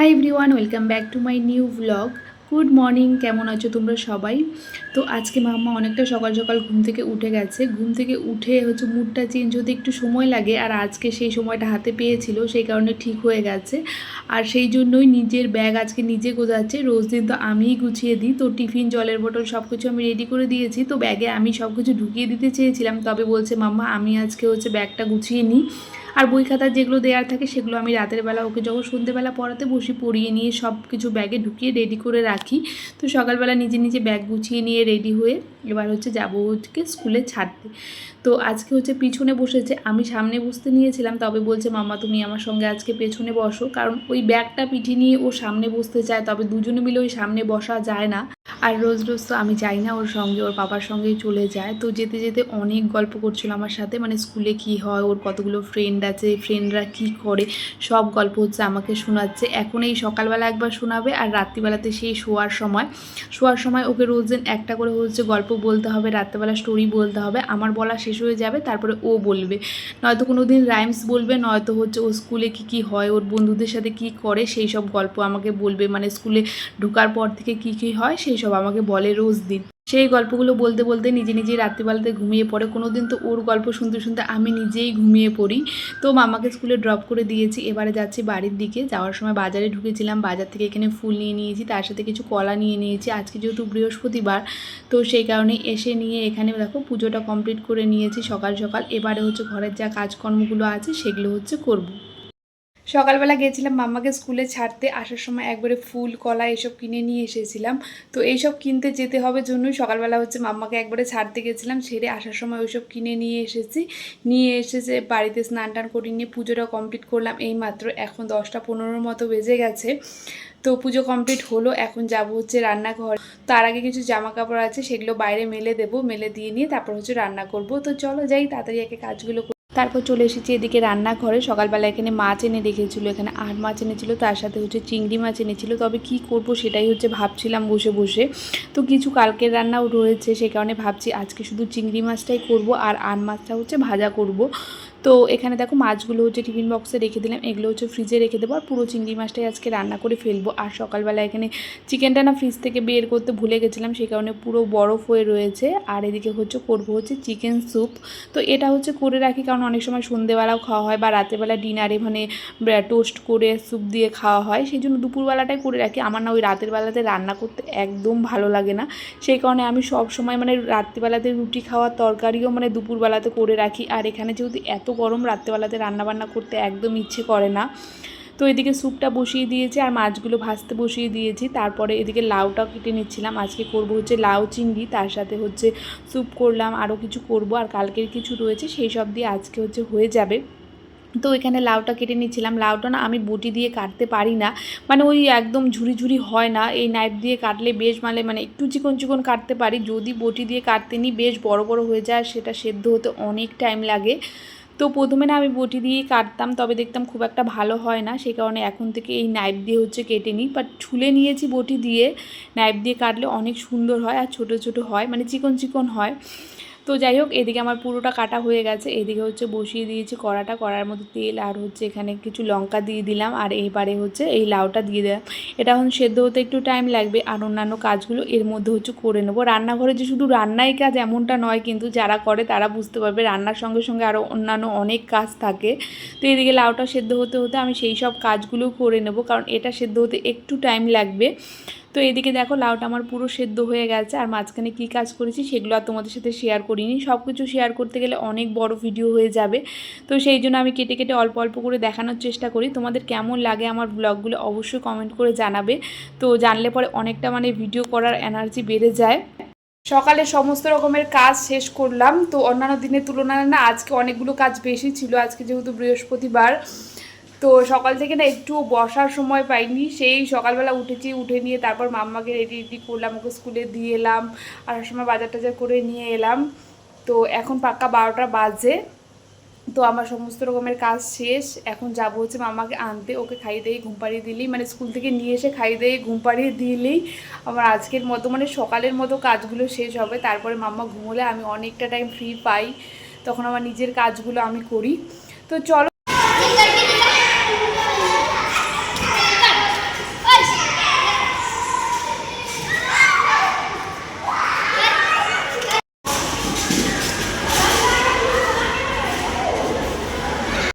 Hi everyone welcome back to my new blog good morning কেমন আছো তোমরা সবাই? তো আজকে মাম্মা অনেকটা সকাল সকাল ঘুম থেকে উঠে গেছে। ঘুম থেকে উঠে হচ্ছে মুডটা চেঞ্জ হতে একটু সময় লাগে আর আজকে সেই সময়টা হাতে পেয়েছিল, সেই কারণে ঠিক হয়ে গেছে। আর সেই জন্যই নিজের ব্যাগ আজকে নিজে গোছাচ্ছে রোজ দিন তো আমিই গুছিয়ে দিই। তো টিফিন, জলের বোতল সব কিছু আমি রেডি করে দিয়েছি। তো ব্যাগে আমি সব কিছু ঢুকিয়ে দিতে চেয়েছিলাম। তবে বলছে মাম্মা, আমি আজকে হচ্ছে ব্যাগটা গুছিয়ে নিই। আর বই খাতা যেগুলো দেওয়ার থাকে সেগুলো আমি রাতের বেলা ওকে যখন সন্ধ্যেবেলা পড়াতে বসি, পড়িয়ে নিয়ে সব কিছু ব্যাগে ঢুকিয়ে রেডি করে রাখি। তো সকালবেলা নিজে নিজে ব্যাগ গুছিয়ে নিয়ে রেডি হয়ে এবার হচ্ছে যাব হচ্ছে স্কুলে ছাড়তে। তো আজকে হচ্ছে পিছনে বসেছে, আমি সামনে বসতে নিয়েছিলাম, তবে বলছে মামা তুমি আমার সঙ্গে আজকে পেছনে বসো। কারণ ওই ব্যাগটা পিঠে নিয়ে ও সামনে বসতে চায়, তবে দুজনে মিলে ওই সামনে বসা যায় না। আর রোজ রোজ তো আমি যাই না ওর সঙ্গে, ওর বাবার সঙ্গেই চলে যায়। তো যেতে যেতে অনেক গল্প করছিল আমার সাথে মানে স্কুলে কি হয়, ওর কতগুলো ফ্রেন্ড আছে ফ্রেন্ডরা কি করে, সব গল্প হচ্ছে আমাকে শোনাচ্ছে। এখন এই সকালবেলা একবার শোনাবে আর রাত্রিবেলাতে সেই শোয়ার সময়। শোয়ার সময় ওকে রোজ দিন একটা করে হচ্ছে গল্প বলতে হবে, রাত্রেবেলা স্টোরি বলতে হবে, আমার বলা শেষ হয়ে যাবে, তারপরে ও বলবে। নয়তো কোনো দিন রাইমস বলবে, নয়তো হচ্ছে ও স্কুলে কি কি হয়, ওর বন্ধুদের সাথে কি করে, সেই সব গল্প আমাকে বলবে। মানে স্কুলে ঢোকার পর থেকে কি কি হয়, সেই সব আমাকে বলে রোজ দিন। সেই গল্পগুলো বলতে বলতে নিজে নিজেই রাত্রিবেলাতে ঘুমিয়ে পড়ে। কোনো দিন তো ওর গল্প শুনতে শুনতে আমি নিজেই ঘুমিয়ে পড়ি। তো মামাকে স্কুলে ড্রপ করে দিয়েছি। এবারে যাচ্ছি বাড়ির দিকে। যাওয়ার সময় বাজারে ঢুকেছিলাম। বাজার থেকে এখানে ফুল নিয়ে নিয়েছি। তার সাথে কিছু কলা নিয়ে নিয়েছি। আজকে যেহেতু বৃহস্পতিবার, তো সেই কারণে এসে নিয়ে এখানে দেখো পুজোটা কমপ্লিট করে নিয়েছি সকাল সকাল। এবারে হচ্ছে ঘরের যা কাজকর্মগুলো আছে, সেগুলো হচ্ছে করব। সকালবেলা গেছিলাম মাম্মাকে স্কুলে ছাড়তে, আসার সময় একবারে ফুল, কলা এসব কিনে নিয়ে এসেছিলাম। তো এইসব কিনতে যেতে হবে জন্যই সকালবেলা হচ্ছে মাম্মাকে একবারে ছাড়তে গেছিলাম ছেড়ে আসার সময় ওইসব কিনে নিয়ে এসেছি। নিয়ে এসেছে বাড়িতে স্নান টান করে নিয়ে পুজোটা কমপ্লিট করলাম এই মাত্র এখন দশটা পনেরোর মতো বেজে গেছে। তো পুজো কমপ্লিট হলো, এখন যাব হচ্ছে রান্নাঘর। তার আগে কিছু জামা কাপড় আছে, সেগুলো বাইরে মেলে দেবো, মেলে দিয়ে নিয়ে তারপর হচ্ছে রান্না করব। তো চলো যাই, তাড়াতাড়ি একে কাজগুলো। তারপর চলে এসেছি এদিকে রান্নাঘরে। সকালবেলা এখানে মাছ এনে রেখেছিল, এখানে আট মাছ এনেছিল, তার সাথে হচ্ছে চিংড়ি মাছ এনেছিল। তবে কি করব সেটাই হচ্ছে ভাবছিলাম বসে বসে। তো কিছু কালকের রান্নাও রয়েছে, সে কারণে ভাবছি আজকে শুধু চিংড়ি মাছটাই করব আর আট মাছটা হচ্ছে ভাজা করব। তো এখানে দেখো মাছগুলো হচ্ছে টিফিন বক্সে রেখে দিলাম, এগুলো হচ্ছে ফ্রিজে রেখে দেবো আর পুরো চিংড়ি মাছটাই আজকে রান্না করে ফেলব। আর সকালবেলা এখানে চিকেনটা না ফ্রিজ থেকে বের করতে ভুলে গেছিলাম সেই কারণে পুরো বরফ হয়ে রয়েছে। আর এদিকে হচ্ছে করব হচ্ছে চিকেন স্যুপ তো এটা হচ্ছে করে রাখি, কারণ অনেক সময় সন্ধেবেলাও খাওয়া হয় বা রাতেরবেলা ডিনারে মানে টোস্ট করে স্যুপ দিয়ে খাওয়া হয়। সেই জন্য দুপুরবেলাটাই করে রাখি। আমার না ওই রাতের বেলাতে রান্না করতে একদম ভালো লাগে না। সেই কারণে আমি সব সময় মানে রাত্রিবেলাতে রুটি খাওয়ার তরকারিও মানে দুপুরবেলাতে করে রাখি। আর এখানে যেহেতু এত গরম রাত্রেবেলাতে রান্নাবান্না করতে একদম ইচ্ছে করে না। তো এদিকে স্যুপটা বসিয়ে দিয়েছি আর মাছগুলো ভাজতে বসিয়ে দিয়েছি। তারপরে এদিকে লাউটাও কেটে নিচ্ছিলাম। আজকে করব হচ্ছে লাউ চিংড়ি, তার সাথে হচ্ছে স্যুপ করলাম, আরও কিছু করব আর কালকের কিছু রয়েছে সেই সব দিয়ে আজকে হচ্ছে হয়ে যাবে। তো এখানে লাউটা কেটে নিচ্ছিলাম। লাউটা না আমি বটি দিয়ে কাটতে পারি না। মানে ওই একদম ঝুরি ঝুরি হয় না। এই নাইফ দিয়ে কাটলে বেশ মানে মানে একটু চিকন চিকন কাটতে পারি। যদি বটি দিয়ে কাটতে নিই, বেশ বড় বড় হয়ে যায় সেটা সেদ্ধ হতে অনেক টাইম লাগে। তো প্রথমে না আমি বটি দিয়েই কাটতাম, তবে দেখতাম খুব একটা ভালো হয় না, সেই কারণে এখন থেকে এই নাইফ দিয়ে হচ্ছে কেটে নিই। বাট ছুলে নিয়েছি বটি দিয়ে নাইফ দিয়ে কাটলে অনেক সুন্দর হয় আর ছোট ছোট হয় মানে চিকন চিকন হয়। তো যাই হোক, এদিকে আমার পুরোটা কাটা হয়ে গেছে। এদিকে হচ্ছে বসিয়ে দিয়েছি কড়াটা। কড়ার মধ্যে তেল আর হচ্ছে এখানে কিছু লঙ্কা দিয়ে দিলাম। আর এইবারে হচ্ছে এই লাউটা দিয়ে দিলাম। এটা এখন সেদ্ধ হতে একটু টাইম লাগবে। আর অন্যান্য কাজগুলো এর মধ্যে হচ্ছে করে নেব। রান্নাঘরে যে শুধু রান্নাই কাজ এমনটা নয়, কিন্তু যারা করে তারা বুঝতে পারবে রান্নার সঙ্গে সঙ্গে আরও অন্যান্য অনেক কাজ থাকে। তো এদিকে লাউটা সেদ্ধ হতে হতে আমি সেই সব কাজগুলো করে নেব। কারণ এটা সেদ্ধ হতে একটু টাইম লাগবে। তো এদিকে দেখো লাউটা আমার পুরো সেদ্ধ হয়ে গেছে, আর মাঝখানে কী কাজ করেছি সেগুলো আর তোমাদের সাথে শেয়ার করিনি। সব কিছু শেয়ার করতে গেলে অনেক বড় ভিডিও হয়ে যাবে। তো সেই জন্য আমি কেটে কেটে অল্প অল্প করে দেখানোর চেষ্টা করি। তোমাদের কেমন লাগে আমার ব্লগগুলো অবশ্যই কমেন্ট করে জানাবে। তো জানলে পরে অনেকটা মানে ভিডিও করার এনার্জি বেড়ে যায়। সকালে সমস্ত রকমের কাজ শেষ করলাম। তো অন্যান্য দিনের তুলনায় না আজকে অনেকগুলো কাজ বেশি ছিল। আজকে যেহেতু বৃহস্পতিবার তো সকাল থেকে না একটু বসার সময় পাইনি। সেই সকালবেলা উঠেছি, উঠে নিয়ে তারপর মাম্মাকে রেডি রেডি করলাম, ওকে স্কুলে দিয়ে এলাম আর সময় বাজার টাজার করে নিয়ে এলাম। তো এখন পাক্কা বারোটা বাজে। তো আমার সমস্ত রকমের কাজ শেষ। এখন যাব হচ্ছে মামাকে আনতে, ওকে খাইয়ে দিয়ে ঘুম পাড়িয়ে দিলেই মানে স্কুল থেকে নিয়ে এসে খাইয়ে দিয়ে ঘুম পাড়িয়ে দিলেই আমার আজকের মতো মানে সকালের মতো কাজগুলো শেষ হবে। তারপরে মাম্মা ঘুমোলে আমি অনেকটা টাইম ফ্রি পাই। তখন আমার নিজের কাজগুলো আমি করি। তো চলো